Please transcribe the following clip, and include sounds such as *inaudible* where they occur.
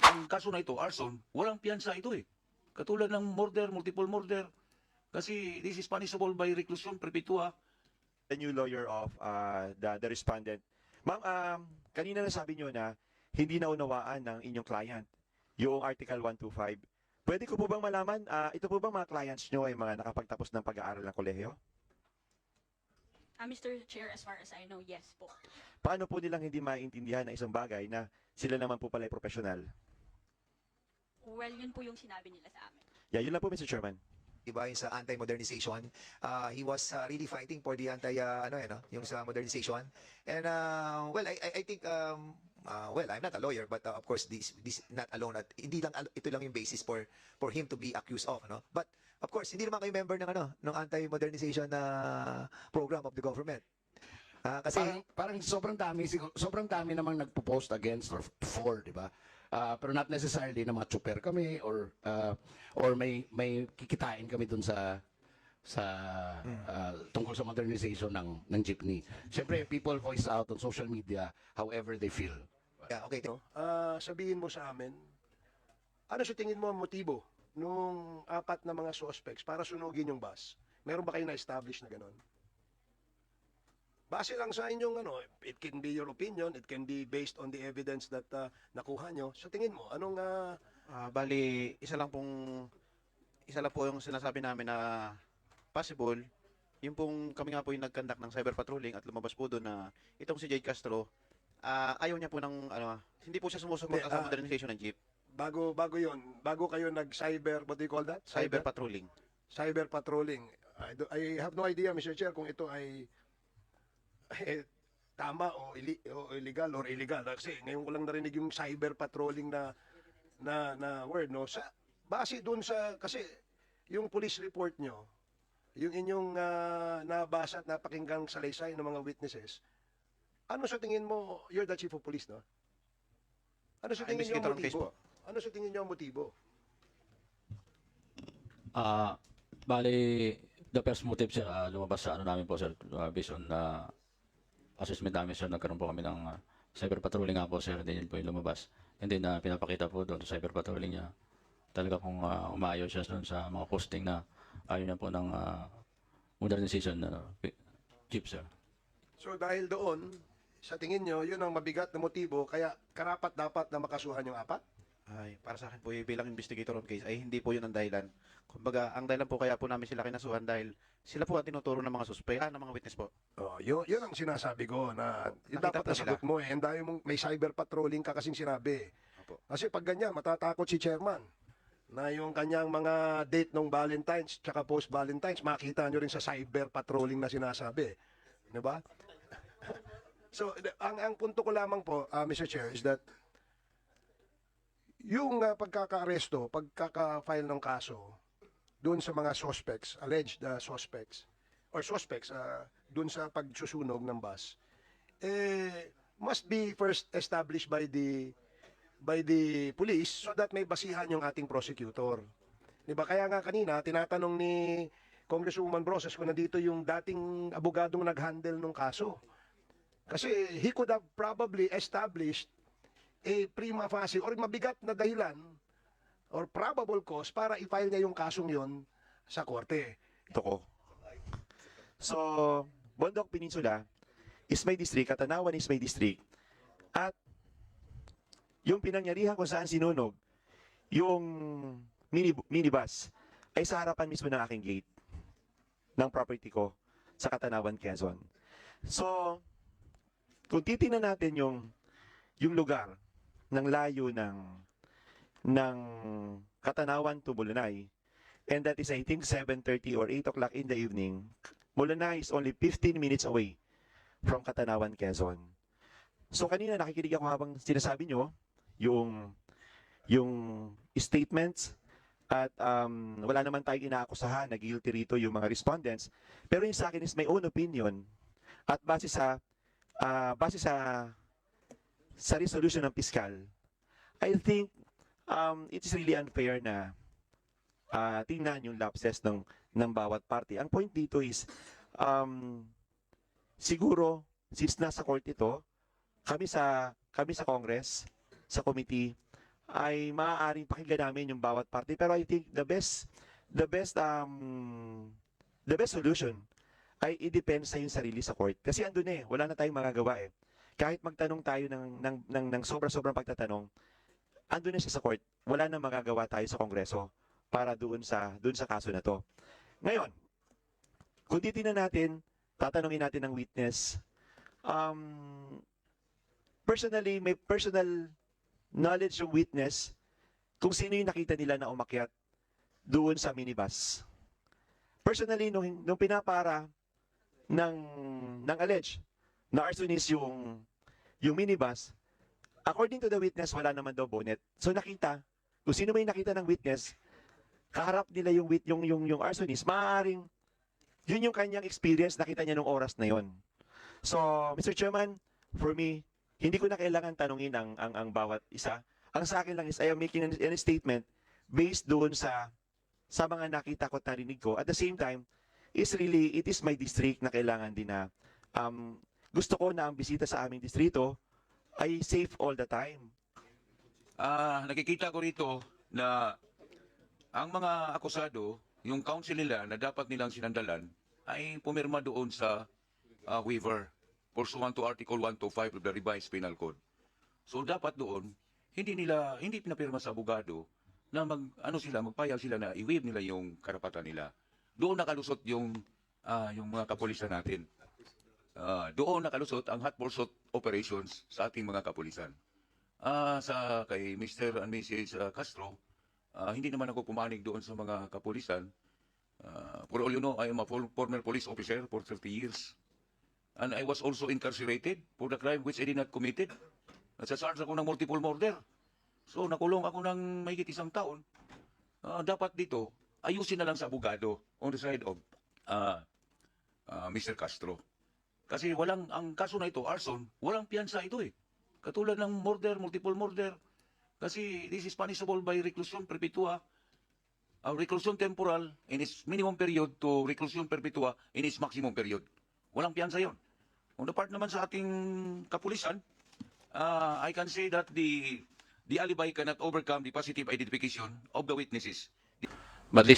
ang kaso na ito, arson, walang piyansa ito eh. Katulad ng murder, multiple murder. Kasi this is punishable by reclusion perpetua. the new lawyer of uh, the, the respondent. Ma'am, um, kanina nasabi nyo na hindi naunawaan ng inyong client yung Article 125. Pwede ko po bang malaman, ah, ito po bang mga clients nyo ay mga nakapagtapos ng pag-aaral ng kolehiyo? Ah, Mr. Chair, as far as I know, yes po. Paano po nilang hindi maintindihan na isang bagay na sila naman po pala ay profesional? Well, yun po yung sinabi nila sa amin. Yeah, yun lang po, Mr. Chairman. Diba, yung sa anti-modernization, uh, he was uh, really fighting for the anti, uh, ano eh, no? yung sa modernization. And, uh, well, I, I, I think, um, uh, well, I'm not a lawyer, but uh, of course, this, this not alone, at hindi lang, ito lang yung basis for, for him to be accused of, no? But, of course, hindi naman kayo member ng, ano, ng anti-modernization na program of the government. Ah, kasi, parang, parang sobrang dami, sobrang dami namang nagpo-post against or for, di ba? Ah, pero not necessarily na mga chuper kami or ah, or may may kikitain kami dun sa sa ah, tungkol sa modernization ng ng jeepney. Siyempre, people voice out on social media however they feel. yeah, okay? Ah, sabihin mo sa amin, ano sa tingin mo ang motibo nung apat na mga suspects para sunugin yung bus? Meron ba kayo na-establish na gano'n? Base lang sa inyong ano, it can be your opinion, it can be based on the evidence that ah, nakuha nyo. Sa tingin mo, anong ah, Ah, bali, isa lang pong isa lang po yung sinasabi namin na possible. Yung pong kami nga po yung nagkandak ng cyber patrolling at lumabas po doon na itong si Jade Castro, ah, ayaw niya po ng ano, hindi po siya sumusuporta Hindi, sa ah, modernization ng jeep, bago bago 'yon, bago kayo nag-cyber, what do you call that? cyber patrolling. cyber patrolling. I, do- I have no idea, Mr. Chair, kung ito ay eh, tama o, ili- o illegal or illegal. Kasi ngayon ko lang narinig yung cyber patrolling na na na word no sa base doon sa kasi yung police report nyo yung inyong ah, nabasa at napakinggang salaysay ng mga witnesses ano sa tingin mo you're the chief of police no ano sa Ah, tingin niyo ang motibo po. ano sa tingin niyo ang motibo Ah, bali, the first motive sir, ah, lumabas sa ano namin po sir, ah, based on na assessment namin sir, nagkaroon po kami ng ah, cyber patrolling nga po sir, din po yung lumabas. And then ah, pinapakita po doon sa cyber patrolling niya, talaga kung uh, umaayos siya doon sa mga posting na ayaw niya po ng ah, modernization na jeep sir. So dahil doon, sa tingin nyo, yun ang mabigat na motibo, kaya karapat dapat na makasuhan yung apat? Ay, para sa akin po bilang investigator on case ay hindi po 'yun ang dahilan. Kumbaga, ang dahilan po kaya po namin sila kinasuhan dahil sila po ang tinuturo ng mga suspect, ah, ng mga witness po. Oh, yun, yun ang sinasabi ko na yun Nakita dapat po nasagot mo eh. Ang dami mong may cyber patrolling ka kasing sinabi. Opo. Kasi pag ganyan, matatakot si chairman na yung kanyang mga date ng Valentine's tsaka post Valentine's, makita nyo rin sa cyber patrolling na sinasabi. Di ba? *laughs* so, ang, ang punto ko lamang po, ah, Mr. Chair, is that yung uh, pagkaka-aresto, pagkaka-file ng kaso, doon sa mga suspects, alleged uh, suspects, or suspects uh, doon sa pagsusunog ng bus, eh, must be first established by the by the police so that may basihan yung ating prosecutor. 'Di ba? Kaya nga kanina tinatanong ni Congresswoman Broses kung nandito yung dating abogadong nag-handle ng kaso. Kasi he could have probably established a prima facie or mabigat na dahilan or probable cause para i-file niya yung kasong yon sa korte. Ito ko. So, Bondok Peninsula is my district, Katanawan is my district. At yung pinangyarihan kung saan sinunog, yung mini, minibus, ay sa harapan mismo ng aking gate ng property ko sa Katanawan, Quezon. So, kung titingnan natin yung yung lugar ng layo ng ng Katanawan to Bulunay, and that is I think 7.30 or 8 o'clock in the evening, Bulunay is only 15 minutes away from Katanawan, Quezon. So kanina nakikinig ako habang sinasabi nyo yung yung statements at um, wala naman tayong inaakusahan na guilty rito yung mga respondents. Pero yung sa akin is my own opinion at base sa ah, base sa sa resolution ng piskal, I think um, it is really unfair na ah tingnan yung lapses ng ng bawat party. Ang point dito is um, siguro since nasa court ito, kami sa kami sa Congress, sa committee ay maaaring pakinggan namin yung bawat parte. Pero I think the best, the best, um, the best solution ay i-depend sa yung sarili sa court. Kasi andun eh, wala na tayong magagawa eh. Kahit magtanong tayo ng, ng, ng, ng sobra-sobrang pagtatanong, andun na siya sa court. Wala na magagawa tayo sa kongreso para doon sa, doon sa kaso na to. Ngayon, kung titingnan natin, tatanungin natin ng witness, um, personally, may personal knowledge yung witness kung sino yung nakita nila na umakyat doon sa minibus. Personally, nung, nung pinapara ng, ng alleged na arsonist yung, yung minibus, according to the witness, wala naman daw bonnet. So nakita, kung sino may nakita ng witness, kaharap nila yung, wit, yung, yung, yung arsonist, maaaring yun yung kanyang experience, nakita niya nung oras na yon. So, Mr. Chairman, for me, hindi ko na kailangan tanungin ang, ang, ang bawat isa. Ang sa akin lang is I am making an, an statement based doon sa sa mga nakita ko at narinig ko. At the same time, is really, it is my district na kailangan din na um, gusto ko na ang bisita sa aming distrito ay safe all the time. Ah, nakikita ko rito na ang mga akusado, yung counsel nila na dapat nilang sinandalan ay pumirma doon sa ah, waiver pursuant to Article 125 of the Revised Penal Code. So dapat doon hindi nila hindi pinapirma sa abogado na mag ano sila magpayag sila na i-waive nila yung karapatan nila. Doon nakalusot yung ah, yung mga kapulisan natin. Ah, doon nakalusot ang hot pursuit operations sa ating mga kapulisan. Ah, sa kay Mr. and Mrs. ah, Castro, ah, hindi naman ako pumanig doon sa mga kapulisan. Ah, for all you know, I am a for- former police officer for 30 years. And I was also incarcerated for the crime which I did not committed. Nasasarge ako ng multiple murder. So nakulong ako ng mahigit isang taon. Ah, dapat dito, ayusin na lang sa abogado on the side of ah, ah, Mr. Castro. Kasi walang, ang kaso na ito, arson, walang piyansa ito eh. Katulad ng murder, multiple murder. Kasi this is punishable by reclusion perpetua. Uh, reclusion temporal in its minimum period to reclusion perpetua in its maximum period. Walang piyansa yon. On the part naman sa ating kapulisan, uh, I can say that the the alibi cannot overcome the positive identification of the witnesses. But this